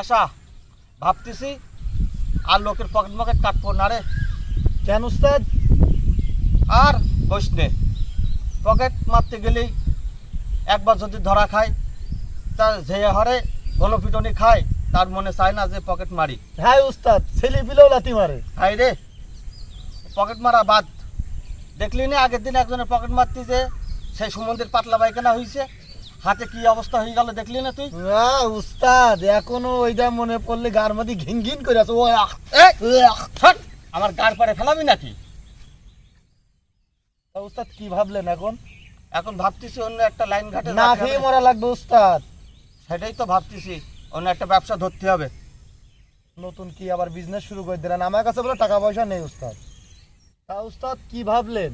আশা ভাবতেছি আর লোকের পকেট মকেট কাটবো না রে। কেন উস্তাদ? আর বসনে পকেট মারতে গেলেই একবার যদি ধরা খায় তার যে হারে গণপিটনি খায় তার মনে চায় না যে পকেট মারি। হ্যাঁ উস্তাদ ছেলে পিলেও লাথি মারে। হাই রে পকেট মারা বাদ। দেখলি না আগের দিন একজনের পকেট মারতি যে সেই সুমন্দির পাতলা পায়খানা হয়েছে হাতে কি অবস্থা হয়ে গেল দেখলি না তুই? উস্তাদ এখনও ওইটা মনে পড়লে গার মধ্যে ঘিন ঘিন করে আছে। ও আমার গাড় পারে ফেলাবি নাকি? উস্তাদ কি ভাবলেন এখন? এখন ভাবতেছি অন্য একটা লাইন ঘাটে না খেয়ে মরা লাগবে উস্তাদ। সেটাই তো ভাবতেছি অন্য একটা ব্যবসা ধরতে হবে। নতুন কি আবার বিজনেস শুরু করে দিলেন? আমার কাছে বলে টাকা পয়সা নেই উস্তাদ। তা উস্তাদ কি ভাবলেন?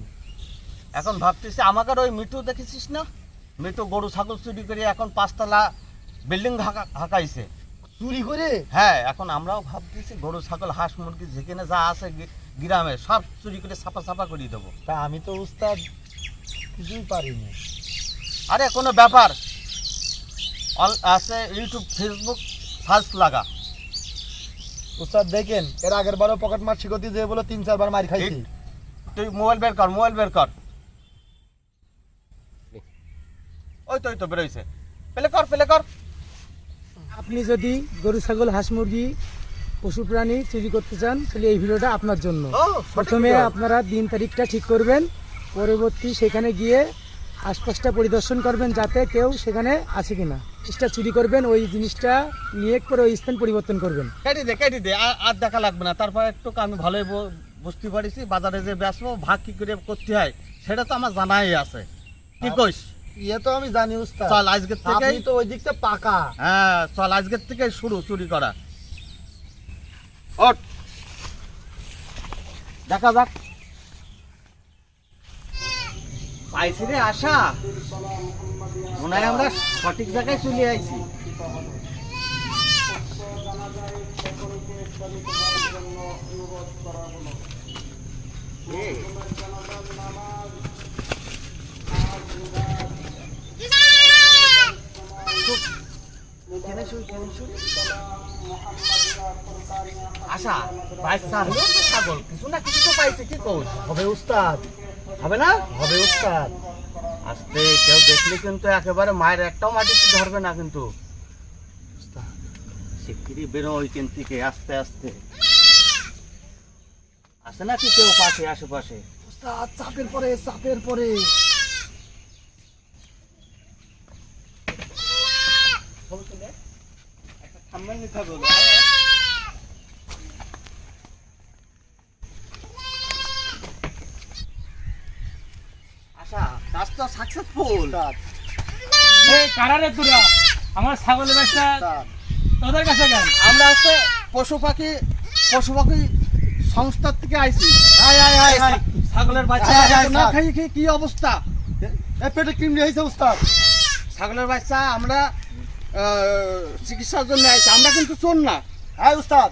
এখন ভাবতেছি আমাকে ওই মিটু দেখেছিস না? মিটু গরু ছাগল চুরি করে এখন পাঁচতলা বিল্ডিং হাঁকা হাঁকাইছে চুরি করে? হ্যাঁ এখন আমরাও ভাবতেছি গরু ছাগল হাঁস মুরগি যেখানে যা আছে গ্রামে সব চুরি করে সাফা সাফা করে দেবো। তা আমি তো উস্তাদ কিছুই পারিনি। আরে কোনো ব্যাপার। অল- আছে ইউটিউব ফেসবুক সার্চ লাগা। উস্তাদ দেখেন এর আগের বারও পকেট মার শিখতি যে বলে তিন চারবার মার খাইছি। তুই মোবাইল বের কর মোবাইল বের কর। ওই তো ওই তো বেরোইছে পেলে কর পেলে কর। আপনি যদি গরু ছাগল হাঁস মুরগি পশু প্রাণী চুরি করতে চান তাহলে এই ভিডিওটা আপনার জন্য। প্রথমে আপনারা দিন তারিখটা ঠিক করবেন পরবর্তী সেখানে গিয়ে আশপাশটা পরিদর্শন করবেন যাতে কেউ সেখানে আছে কিনা। জিনিসটা চুরি করবেন ওই জিনিসটা নিয়ে করে ওই স্থান পরিবর্তন করবেন। কেটে দে কেটে দে আর- দেখা লাগবে না। তারপর একটু আমি ভালোই বুঝতে পারিছি বাজারে যে বেচবো ভাগ কি করে করতে হয় সেটা তো আমার জানাই আছে। কি কইস? ইয়ে তো আমি জানি উস্তাদ। চল আজকের থেকে তো ওই দিকটা পাকা। হ্যাঁ চল আজকের থেকে শুরু চুরি করা। ওঠ। দেখা যাক। পাইছি রে আশা। মনে হয় আমরা সঠিক জায়গায় চলে আইছি। এ, চুপ। এখানে শুই, এখানে শুই। আশা বাচ্চা হলো তো ছাগল। কিছু না কিছু তো পাইছে কি কৌশ হবে উস্তাদ। হবে না? হবে উস্তাদ। আস্তে কেউ দেখলে কিন্তু একেবারে মায়ের একটাও মাটিতে ধরবে না কিন্তু। শিগগিরই বেরো ওইখান থেকে আস্তে আস্তে। আছে নাকি কেউ পাশে আশেপাশে? উস্তাদ চাপের পরে চাপের পরে। সাকসেসফুল কারারে তোরা? আমার ছাগলের ব্যবসা উস্তাদ। তোদের কাছে কেন? আমরা হচ্ছে পশু পাখি পশু পাখি সংস্থার থেকে আইছি। Hi hi hi hi. ছাগলের বাচ্চা না খাই কি অবস্থা? এ পেটে কিমড়ি হয়েছে উস্তাদ। ছাগলের বাচ্চা আমরা চিকিৎসার জন্য আইছি। আমরা কিন্তু চোর না। হ্যাঁ উস্তাদ।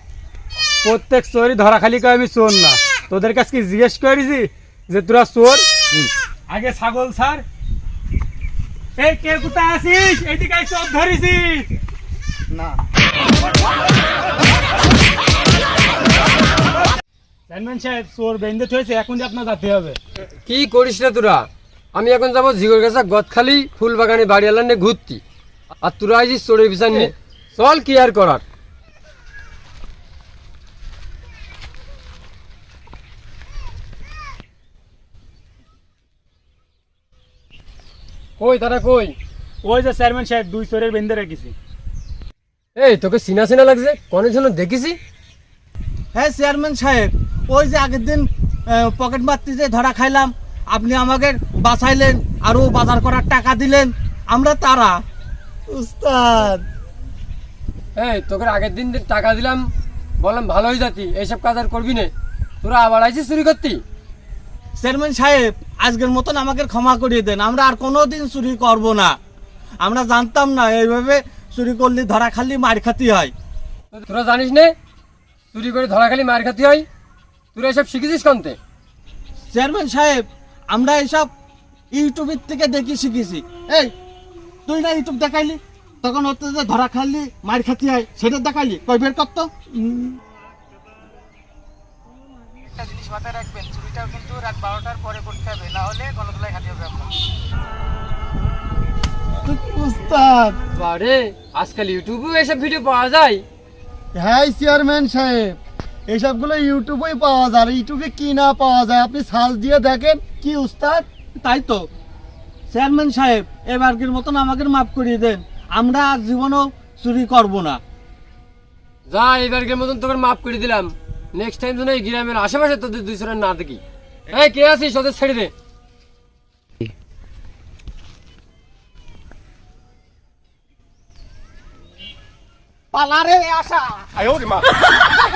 প্রত্যেক চোরই ধরা খালি কয় আমি চোর না। তোদের কাছে কি জিজ্ঞেস করেছি যে তোরা চোর? আগে ছাগল ছাড়। এই কে কোথায় আছিস? এইদিকে আই চোর ধরেছিস না। চেয়ারম্যান সাহেব চোর বেঁধে থয়েছে এখন যে আপনার যেতে হবে। কি করিস রে তোরা? আমি এখন যাব জিগর গাছা গদখালি ফুল বাগানে বাড়ি আলার নিয়ে ঘুরতি। আর তোরা আইছিস চোরের বিছান নিয়ে চল কি আর করার? কই তারা কই? ওই যে চেয়ারম্যান সাহেব দুই চোরের বেঁধে রেখেছি। এই তোকে চিনা চিনা লাগছে? কনে জন দেখিছি? হ্যাঁ চেয়ারম্যান সাহেব ওই যে আগের দিন আহ, পকেট মারতে যে ধরা খাইলাম আপনি আমাকে বাঁচাইলেন আরও বাজার করার টাকা দিলেন। আমরা তারা উস্তাদ। এই তোকে আগের দিন টাকা দিলাম বললাম ভালো হয়ে যাতি এইসব কাজ আর করবি না। তোরা আবার আইছিস চুরি করতি? চেয়ারম্যান সাহেব আজকের মতন আমাকে ক্ষমা করিয়ে দেন আমরা আর কোনো দিন চুরি করব না। আমরা জানতাম না এইভাবে চুরি করলে ধরা খালি মার খাতি হয়। তোরা জানিস নে চুরি করে ধরা খালি মার খাতি হয়? তোরা এসব শিখেছিস কন্তে চেয়ারম্যান সাহেব আমরা এইসব ইউটিউবের থেকে দেখি শিখেছি। এই তুই না ইউটিউব দেখাইলি তখন ওতে যে ধরা খালি মার খাতি হয় সেটা দেখালি কই বের করতো? একটা জিনিস মাথায় রাখবেন চুরিটাও কিন্তু রাত বারোটার পরে করতে হবে না হলে গণতলায় হবে আপনার। উস্তাদ! বারে আজকাল ইউটিউবেও এসব ভিডিও পাওয়া যায়। হ্যাঁ চেয়ারম্যান সাহেব এইসবগুলো ইউটিউবেই পাওয়া যায় আর ইউটিউবে কি না পাওয়া যায় আপনি সার্চ দিয়ে দেখেন কি উস্তাদ? তাই তো। চেয়ারম্যান সাহেব এবারকের মতন আমাকে মাফ করিয়ে দেন। আমরা আর জীবনও চুরি করব না। যা এবারকের মতন তোকে মাফ করে দিলাম। নেক্সট টাইম যেন এই গ্রামের আশেপাশে তোদের দুই জনের না দেখি। এই কে আছিস? ওদের ছেড়ে দে। পালারে আশা।